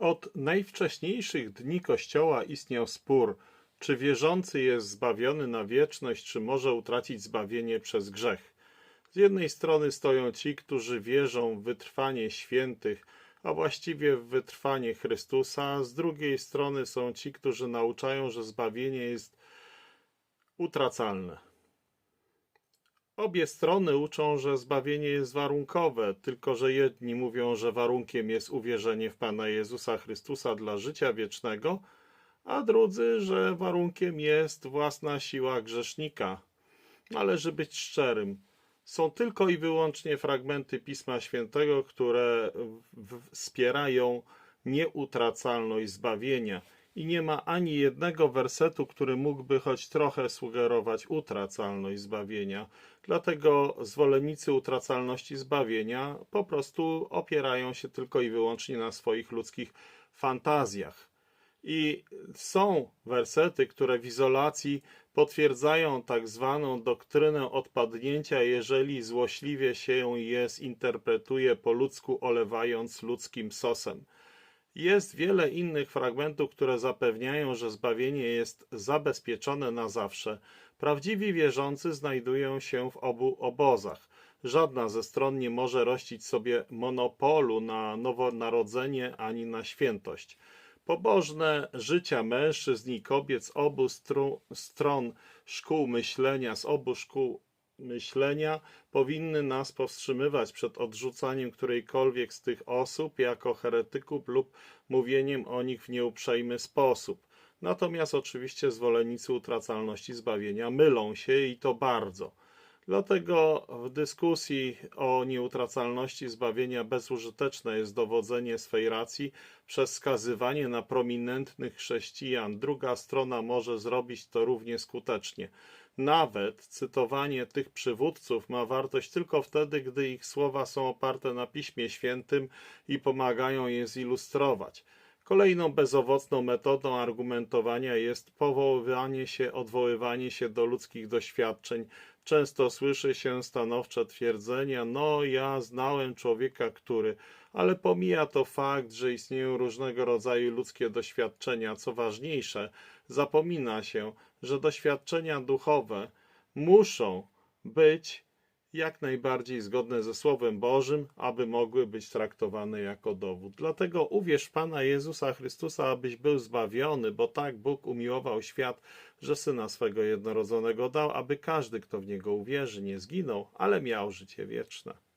Od najwcześniejszych dni Kościoła istniał spór, czy wierzący jest zbawiony na wieczność, czy może utracić zbawienie przez grzech. Z jednej strony stoją ci, którzy wierzą w wytrwanie świętych, a właściwie w wytrwanie Chrystusa, a z drugiej strony są ci, którzy nauczają, że zbawienie jest utracalne. Obie strony uczą, że zbawienie jest warunkowe, tylko że jedni mówią, że warunkiem jest uwierzenie w Pana Jezusa Chrystusa dla życia wiecznego, a drudzy, że warunkiem jest własna siła grzesznika. Należy być szczerym. Są tylko i wyłącznie fragmenty Pisma Świętego, które wspierają nieutracalność zbawienia. I nie ma ani jednego wersetu, który mógłby choć trochę sugerować utracalność zbawienia. Dlatego zwolennicy utracalności zbawienia po prostu opierają się tylko i wyłącznie na swoich ludzkich fantazjach. I są wersety, które w izolacji potwierdzają tak zwaną doktrynę odpadnięcia, jeżeli złośliwie się je zinterpretuje po ludzku, olewając ludzkim sosem. Jest wiele innych fragmentów, które zapewniają, że zbawienie jest zabezpieczone na zawsze. Prawdziwi wierzący znajdują się w obu obozach. Żadna ze stron nie może rościć sobie monopolu na nowonarodzenie ani na świętość. Pobożne życia mężczyzn i kobiet z obu stron szkół myślenia, z obu szkół myślenia powinny nas powstrzymywać przed odrzucaniem którejkolwiek z tych osób jako heretyków lub mówieniem o nich w nieuprzejmy sposób. Natomiast oczywiście zwolennicy utracalności zbawienia mylą się i to bardzo. Dlatego w dyskusji o nieutracalności zbawienia bezużyteczne jest dowodzenie swej racji przez skazywanie na prominentnych chrześcijan. Druga strona może zrobić to równie skutecznie. Nawet cytowanie tych przywódców ma wartość tylko wtedy, gdy ich słowa są oparte na Piśmie Świętym i pomagają je zilustrować. Kolejną bezowocną metodą argumentowania jest powoływanie się, odwoływanie się do ludzkich doświadczeń. Często słyszy się stanowcze twierdzenia: No, ja znałem człowieka, który, ale pomija to fakt, że istnieją różnego rodzaju ludzkie doświadczenia. Co ważniejsze, zapomina się, że doświadczenia duchowe muszą być jak najbardziej zgodne ze Słowem Bożym, aby mogły być traktowane jako dowód. Dlatego uwierz Pana Jezusa Chrystusa, abyś był zbawiony, bo tak Bóg umiłował świat, że Syna swego jednorodzonego dał, aby każdy, kto w Niego uwierzy, nie zginął, ale miał życie wieczne.